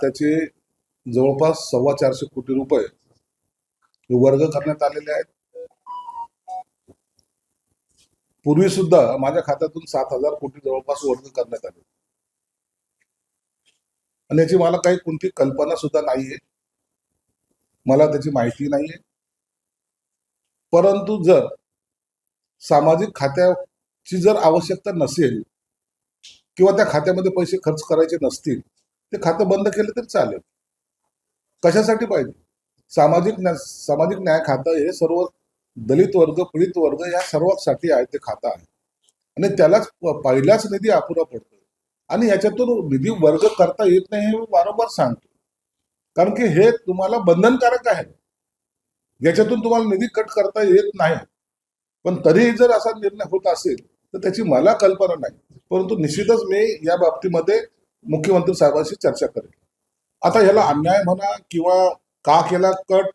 त्याचे जवळपास सव्वा चारशे कोटी रुपये वर्ग करण्यात आलेले आहेत. पूर्वी सुद्धा माझ्या खात्यातून सात हजार कोटी जवळपास वर्ग करण्यात आले. आणि याची मला काही कोणती कल्पना सुद्धा नाहीये. मला त्याची माहिती नाहीये. परंतु जर सामाजिक खात्याची जर आवश्यकता नसेल किंवा त्या खात्यामध्ये पैसे खर्च करायचे नसतील ते खातं बंद केलं तरी चालेल. कशासाठी पाहिजे? सामाजिक न्या- सामाजिक न्याय खातं हे सर्व दलित वर्ग पीडित वर्ग या सर्वांसाठी आहे ते खातं आहे. आणि त्यालाच पहिलाच निधी अपुरा पडतो आणि याच्यातून निधी वर्ग करता येत नाही हे मी वारंवार सांगतो. कारण की हे तुम्हाला बंधनकारक आहे. याच्यातून तुम्हाला निधी कट करता येत नाही. पण तरीही जर असा निर्णय होत असेल तर त्याची मला कल्पना नाही. परंतु निश्चितच मी या बाबतीमध्ये मुख्यमंत्री साहेबांशी चर्चा करेल. आता ह्याला अन्याय म्हणा किंवा का केला कट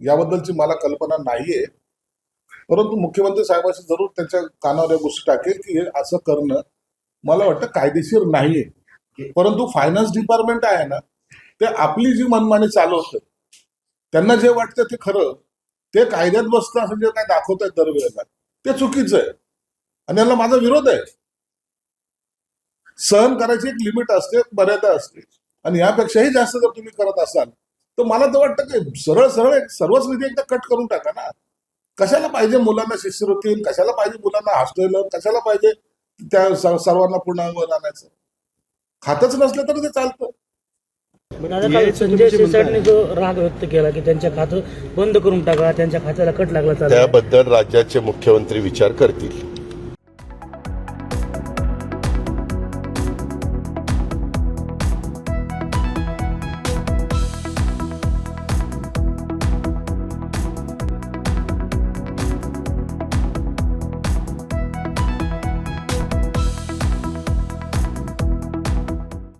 याबद्दलची मला कल्पना नाहीये. परंतु मुख्यमंत्री साहेबांशी जरूर त्यांच्या कानावर या गोष्टी टाकेल की हे असं करणं मला वाटतं कायदेशीर नाहीये. परंतु फायनान्स डिपार्टमेंट आहे ना ते आपली जी मनमानी चालवतं त्यांना जे वाटतं ते खरं ते कायद्यात बसतं असं जे काय दाखवत आहेत दरवेळेला ते चुकीचं आहे. आणि याला माझा विरोध आहे. सहन करायची एक लिमिट असते एक मर्यादा असते. आणि यापेक्षाही जास्त जर तुम्ही करत असाल तर मला तर वाटतं की सरळ सरळ एक सर्वच निधी एकदा कट करून टाका ना. कशाला पाहिजे मुलांना शिष्यवृत्ती कशाला पाहिजे मुलांना हॉस्टेल कशाला पाहिजे त्या सर्वांना पुन्हा आणायचं? खातच नसलं तरी ते चालतं. दादा काल संजय सिरसाटने जो राग व्यक्त केला की त्यांच्या खातं बंद करून टाका त्यांच्या खात्याला कट लागला त्याबद्दल राज्याचे मुख्यमंत्री विचार करतील.